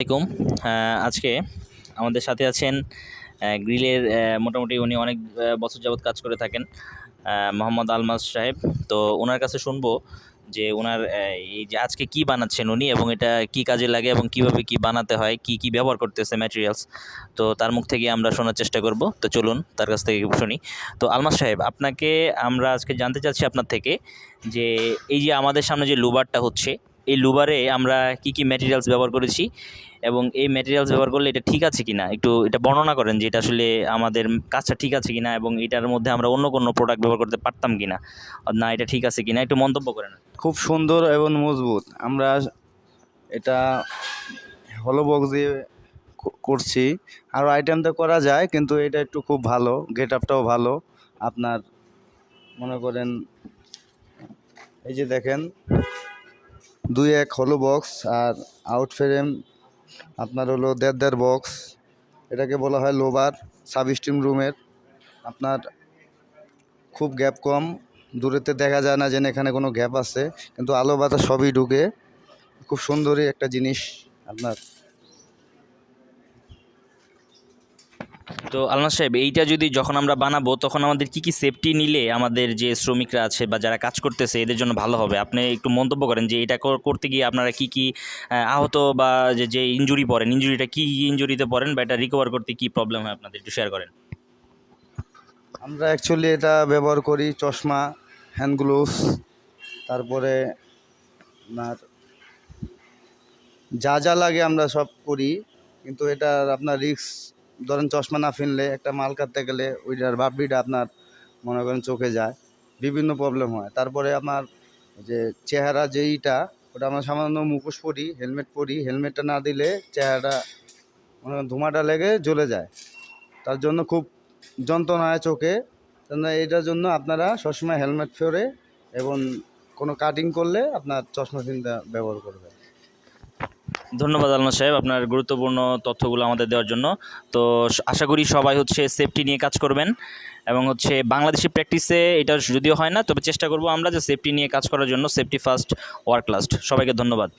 আলাইকুম। আজকে আমাদের সাথে আছেন গ্রিলের মোটামুটি উনি অনেক বছর যাবৎ কাজ করে থাকেন মোহাম্মদ আলমাজ সাহেব। তো ওনার কাছে শুনব যে ওনার এই যে আজকে কি বানাচ্ছেন উনি এবং এটা কি কাজে লাগে এবং কীভাবে কি বানাতে হয়, কি কি ব্যবহার করতেছে ম্যাটেরিয়ালস তো তার মুখ থেকে আমরা শোনার চেষ্টা করব। তো চলুন, তার কাছ থেকে শুনি। তো আলমাজ সাহেব, আপনাকে আমরা আজকে জানতে চাচ্ছি আপনার থেকে যে এই যে আমাদের সামনে যে লুবারটা হচ্ছে এই লুবারে আমরা কি কি ম্যাটেরিয়ালস ব্যবহার করেছি এবং এই ম্যাটেরিয়ালস ব্যবহার করলে এটা ঠিক আছে কিনা? একটু এটা বর্ণনা করেন যে এটা আসলে আমাদের কাজটা ঠিক আছে কিনা এবং এটার মধ্যে আমরা অন্য কোনো প্রোডাক্ট ব্যবহার করতে পারতাম কিনা? না না, এটা ঠিক আছে কিনা? একটু মন্তব্য করেন। খুব সুন্দর এবং মজবুত। আমরা এটা হলো বক্স দিয়ে করছি। আরও আইটেম তো করা যায়, কিন্তু এটা একটু খুব ভালো গেট আপটাও ভালো। আপনার মনে করেন, এই যে দেখেন দুই এক হলো বক্স আর আউট ফ্রেম আপনার হলো দেড় দেড় বক্স। এটাকে বলা হয় লোবার সাব স্টিম রুমের। আপনার খুব গ্যাপ কম, দূরেতে দেখা যায় না যেন এখানে কোনো গ্যাপ আছে, কিন্তু আলো বাতাস সবই ঢুকে। খুব সুন্দরই একটা জিনিস আপনার। তো আলমাস সাহেব, এইটা যদি যখন আমরা বানাবো, তখন আমাদের কি কি সেফটি নিলে আমাদের যে শ্রমিকরা আছে বা যারা কাজ করতেছে, এদের জন্য ভালো হবে? আপনি একটু মন্তব্য করেন যে এটা কর- করতে গিয়ে আপনারা কি কি আহত বা যে যে ইনজুরি পড়েন ইনজুরিটা কি ইঞ্জুরিতে পড়েন বা এটা রিকভার করতে কি প্রবলেম হয় আপনাদের? একটু শেয়ার করেন। আমরা অ্যাকচুয়ালি এটা ব্যবহার করি চশমা হ্যান্ড গ্লোভস তারপরে আপনার যা যা লাগে আমরা সব করি, কিন্তু এটা আপনার রিক্স ধরেন চশমা না ফিনলে একটা মাল কাটতে গেলে ওইটার বাপড়িটা আপনার, মনে করেন, চোখে যায়। বিভিন্ন প্রবলেম হয়। তারপরে আমার যে চেহারা যেইটা, ওটা আমরা সামান্য মুখোশ পরি, হেলমেট পরি। হেলমেটটা না দিলে চেহারাটা, মনে করেন ধোঁয়াটা লেগে জ্বলে যায়। তার জন্য খুব যন্ত্রণা হয় চোখে জন্য এটার জন্য আপনারা সবসময় হেলমেট পরে এবং কোনো কাটিং করলে আপনার চশমা চিন্তা ব্যবহার করবেন। ধন্যবাদ আলমা সাহেব আপনার গুরুত্বপূর্ণ তথ্যগুলো আমাদের দেওয়ার জন্য। তো আশা করি সবাই হচ্ছে সেফটি নিয়ে কাজ করবেন এবং হচ্ছে বাংলাদেশি প্র্যাকটিসে এটা যদিও হয় না, তবে চেষ্টা করব আমরা যে সেফটি নিয়ে কাজ করার জন্য সেফটি ফার্স্ট ওয়ার্ক লাস্ট সবাইকে ধন্যবাদ।